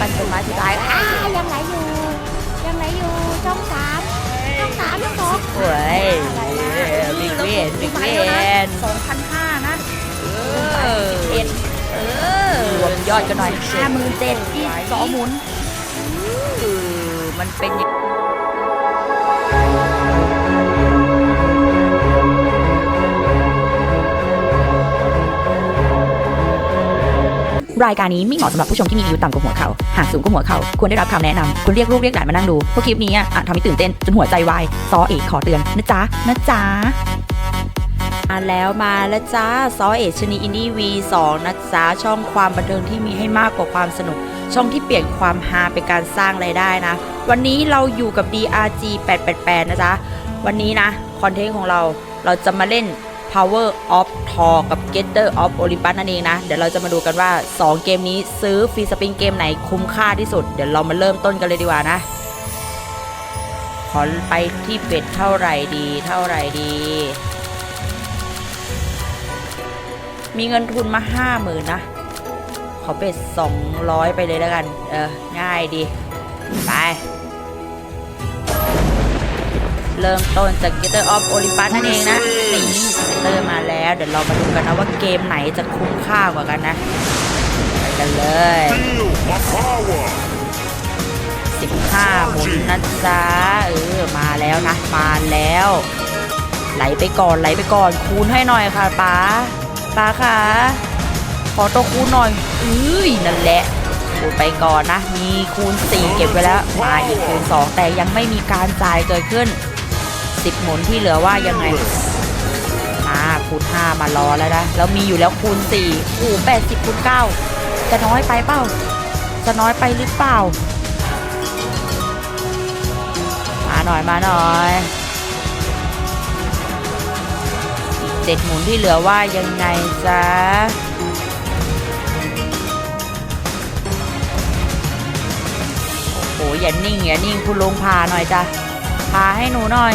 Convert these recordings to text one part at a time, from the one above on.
ปันจนไม้สุดท้ายอ้ายังไหลอยู่ ยังไหลอยู่ช่องสามช่องสามช่องสองโอ้ยบิ๊กเวนบิ๊กเวนสองพันห้านะเออเอ็ดเออรวมยอดกันหน่อยห้าหมื่นเจ็ดยี่สองหมุนเออมันเป็นอย่าง รายการนี้ไม่เหมาะสำหรับผู้ชมที่มีอายุต่ำกว่าหัวเขาหากสูงกว่าหัวเขาควรได้รับคำแนะนำควรเรียกลูกเรียกหลานมานั่งดูเพราะคลิปนี้อะอาจทำให้ตื่นเต้นจนหัวใจวายซอเอกขอเตือนนะจ๊ะนะจ๊ะมาแล้วมาแล้วจ้าซอเอชนีอินดี้วีสองนะจ๊ะช่องความบันเทิงที่มีให้มากกว่าความสนุก ช่องที่เปลี่ยนความฮาเป็นการสร้างรายได้นะ วันนี้เราอยู่กับ DRG 888 นะจ๊ะ วันนี้นะ คอนเทนต์ของเราเราจะมาเล่น Power of Thor กับ Getter of Olympus นั่นเองนะ เดี๋ยวเราจะมาดูกันว่า 2 เกมนี้ซื้อฟรีสปริงเกมไหนคุ้มค่าที่สุด เดี๋ยวเรามาเริ่มต้นกันเลยดีกว่านะ ขอไปที่เบ็ดเท่าไหร่ดีเท่าไหร่ดี มีเงินทุนมาห้าหมื่นนะ ขอเบ็ด200 ไปเลยแล้วกัน เออ ง่ายดี ไป เริ่มต้นจาก Getter of Olympus นั่นเองนะนี่เริ่มมาแล้ว เดี๋ยวเรามาดูกันนะว่าเกมไหนจะคุ้มค่ากว่ากันนะ ไปกันเลย 15หมุนนะจ๊ะเออ มาแล้วนะ มาแล้ว ไหลไปก่อนไหลไปก่อน คูณให้หน่อยค่ะป้าป้าค่ะ ขอตัวคูณหน่อยเอ้ยนั่นแหละคูณไปก่อนนะ มีคูณ 4 เก็บไว้แล้ว มาอีกคูณ2แต่ยังไม่มีการจ่ายเกิดขึ้น 10 หมุนที่เหลือว่ายังไงมาคูณ5มารอแล้วนะ แล้วมีอยู่แล้วคูณ4โอ้80คูณ9จะน้อยไปเปล่า จะน้อยไปหรือเปล่า มาหน่อยมาหน่อยเจ็ดหมุนที่เหลือว่ายังไงจ๊ะโอ้โหอย่านิ่งอย่านิ่งคุณลุงพาหน่อยจ้ะพาให้หนูหน่อย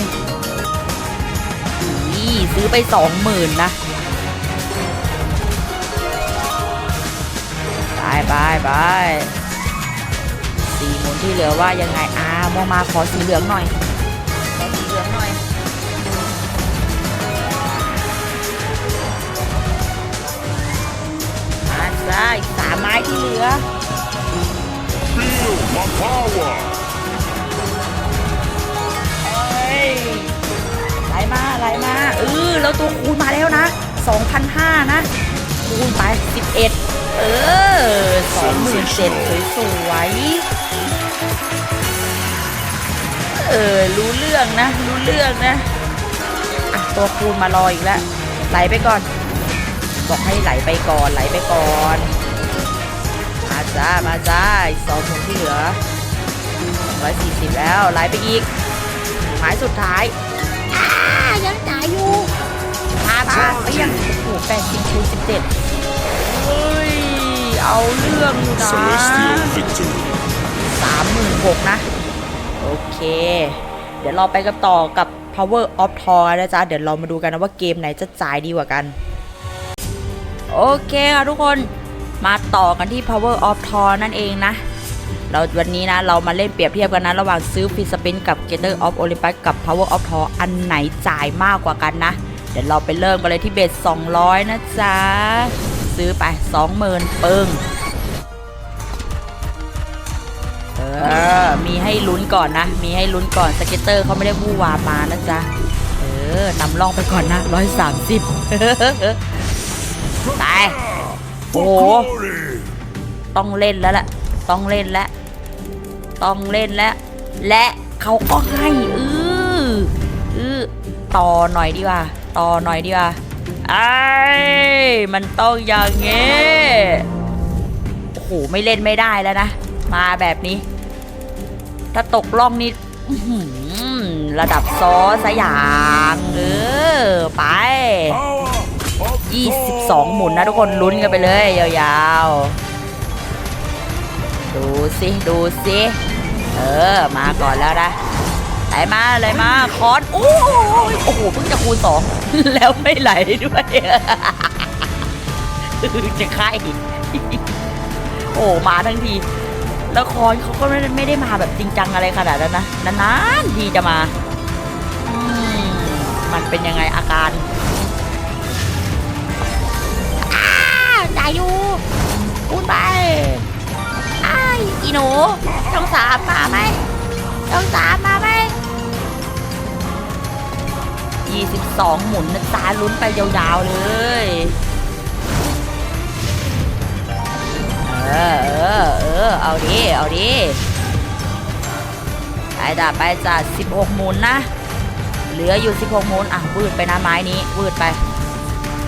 ซื้อไปสองหมื่นนะไปไปไปสี่หมุนที่เหลือว่ายังไงอ่ามองมาขอสีเหลืองหน่อยขอสีเหลืองหน่อยมาจ้าอีกสามไม้ที่เหลือ Feel my power. มาไหลมาเออแล้วตัวคูณมาแล้วนะ2,500นะคูณไป 11 เออ27,000สวยๆเออรู้เรื่องนะ รู้เรื่องนะอะตัวคูณมารออีกแล้วไหลไปก่อน บอกให้ไหลไปก่อนไหลไปก่อนมาจ้ามาจ้าสองหมุนที่เหลือ140 แล้วไหลไปอีกหมายสุดท้าย อ้ายังจ่ายอยู่พาพาไปยังโอ้โหแปดสิบคูณสิบเจ็ดเฮ้ย เอาเรื่องอยู่นะ Celestial victory. สามหมื่นหกนะ โอเค เดี๋ยวเราไปกันต่อกับ Power of Thor นะจ๊ะ เดี๋ยวเรามาดูกันนะว่าเกมไหนจะจ่ายดีกว่ากัน โอเคค่ะทุกคน มาต่อกันที่ Power of Thor นั่นเองนะ เราวันนี้นะเรามาเล่นเปรียบเทียบกันนะ ระหว่างซื้อฟิสปินกับ Getter of Olympus กับ Power of Thor อันไหนจ่ายมากกว่ากันนะ เดี๋ยวเราไปเริ่มกันเลยที่เบส200 นะจ๊ะ ซื้อไป 20,000ปึ้งเออ มีให้ลุ้นก่อนนะ มีให้ลุ้นก่อนสเก็ตเตอร์เขาไม่ได้วู่วามานะจ๊ะ เออนำล่องไปก่อนนะ 130ไปโอ้ต้องเล่นแล้วแหละต้องเล่นแล้ว ต้องเล่นแล้ว และเขาก็ให้อืออือต่อหน่อยดีกว่า ต่อหน่อยดีกว่าไอ้มันต้องอย่างเงี้โอ้โหไม่เล่นไม่ได้แล้วนะ มาแบบนี้ ถ้าตกล่องนี่ระดับซอสยางเออไป 22 หมุนนะทุกคนลุ้นกันไปเลย ยาวๆ ดูสิ ดูสิ เออ มาก่อนแล้วนะไหลมาไหลมาคอนโอ้ยโอ้โหเพิ่งจะคูณสองแล้วไม่ไหลด้วยจะค่ายโอ้มาทั้งทีละครเขาก็ไม่ได้มาแบบจริงจังอะไรขนาดนั้นนะนานๆทีจะมาอมันเป็นยังไงอาการจ่ายอยู่พูดไปอ้ายอีหนูช่ องสามมาไหมช่องสามมาไหม22หมุนนะจ๊ะลุ้นไปยาวๆเลยเออเออเออเอาดิเอาดิไปจ้ะไปจ้ะ16หกหมุนนะ เหลืออยู่16หมุนอะวืดไปนะไม้นี้วืดไป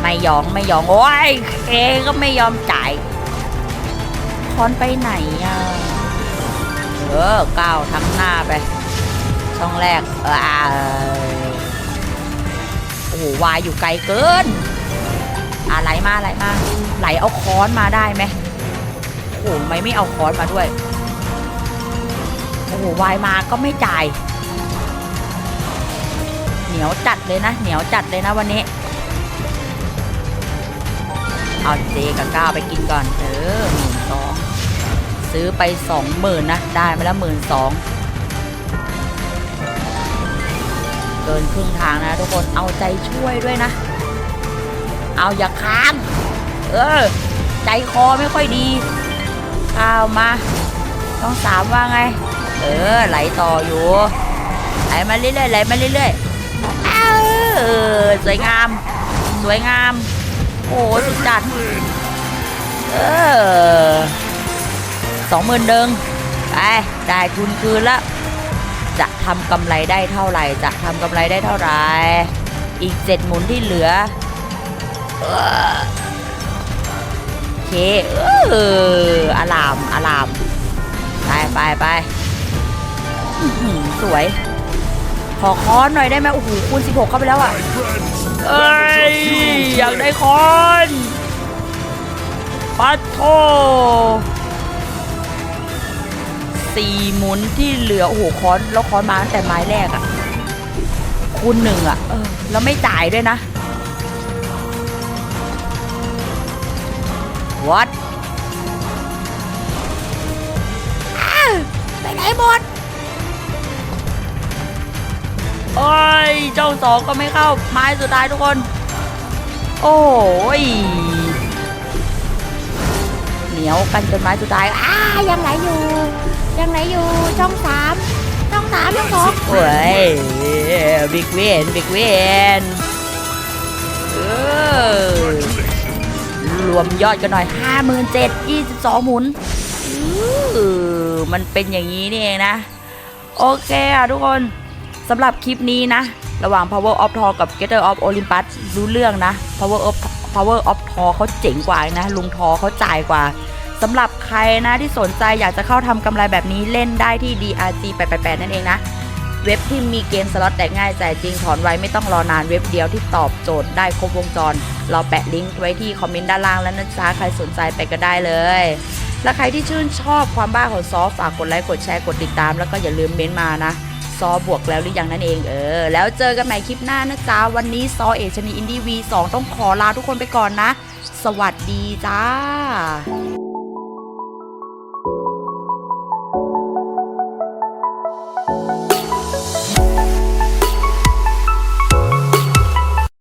ไม่ยองไม่ยองโอ้ยเคก็ไม่ยอมจ่ายคอนไปไหนอะ เออก้าวทั้งหน้าไปช่องแรกเออโอ้โหวายอยู่ไกลเกินอะไหลมาไหลมาไหลเอาค้อนมาได้ไหมโอ้โหไม่ไม่เอาค้อนมาด้วยโอ้โหวายมาก็ไม่จ่าย เหนียวจัดเลยนะ เหนียวจัดเลยนะวันนี้เอาเจกับก้าวไปกินก่อนเออหมื่นสอง ซื้อไปสองหมื่นนะ ได้มาแล้วหมื่นสองเกินครึ่งทางนะทุกคนเอาใจช่วยด้วยนะ เอาอย่าค้าง เออ ใจคอไม่ค่อยดีข้าวมา ต้องสามว่าไง เออ ไหลต่ออยู่ ไหลมาเรื่อยๆไหลมาเรื่อยๆเออสวยงาม สวยงาม โอ้สุดจัด เออ สองหมื่นเดิงไปได้ทุนคืนละ จะทำกำไรได้เท่าไหร่ จะทำกำไรได้เท่าไหร่ อีกเจ็ดหมุนที่เหลือเออโอเคเอออารามอาราม ไปไปไปสวย ขอค้อนหน่อยได้ไหมโอ้โหคูณ16 เข้าไปแล้วอะเอ้ย อยากได้ค้อน ปัดโท สี่หมุนที่เหลือ โอ้โหคอนแล้วคอนมาตั้งแต่ไม้แรกอะคูณหนึ่งอะเออแล้วไม่จ่ายด้วยนะวัดไปไหนหมดโอ้ย เจ้าสองก็ไม่เข้า ไม้สุดท้ายทุกคน โอ้ย เหนียวกันจนไม้สุดท้าย อ้ายังไหลอยู่ยังไหลอยู่ช่องสามช่องสามช่องสองโอ้ยบิ๊กเวนบิ๊กเวนเออรวมยอดกันหน่อย 5 7 22 หมุนอือมันเป็นอย่างนี้นี่เองนะ โอเคอะทุกคนสำหรับคลิปนี้นะ ระหว่าง Power of Thor กับ Getter of Olympus รู้เรื่องนะ Power of Power of Thor เขาเจ๋งกว่านะ ลุงทอเขาจ่ายกว่า สำหรับใครนะที่สนใจอยากจะเข้าทำกำไรแบบนี้เล่นได้ที่ DRG 888นั่นเองนะ เว็บที่มีเกมสล็อตแตกง่ายจ่ายจริงถอนไวไม่ต้องรอนานเว็บเดียวที่ตอบโจทย์ได้ครบวงจร เราแปะลิงก์ไว้ที่คอมเมนต์ด้านล่างแล้วนะจ๊ะใครสนใจไปก็ได้เลย และใครที่ชื่นชอบความบ้าของซอฟฝากกดไลค์กดแชร์กดติดตาม แล้วก็อย่าลืมเม้นต์มานะซอบวกแล้วหรือยังนั่นเองเออ แล้วเจอกันใหม่คลิปหน้านะจ๊ะ วันนี้ซอเอชนีอินดี้วีสต้องขอลาทุกคนไปก่อนนะ สวัสดีจ้า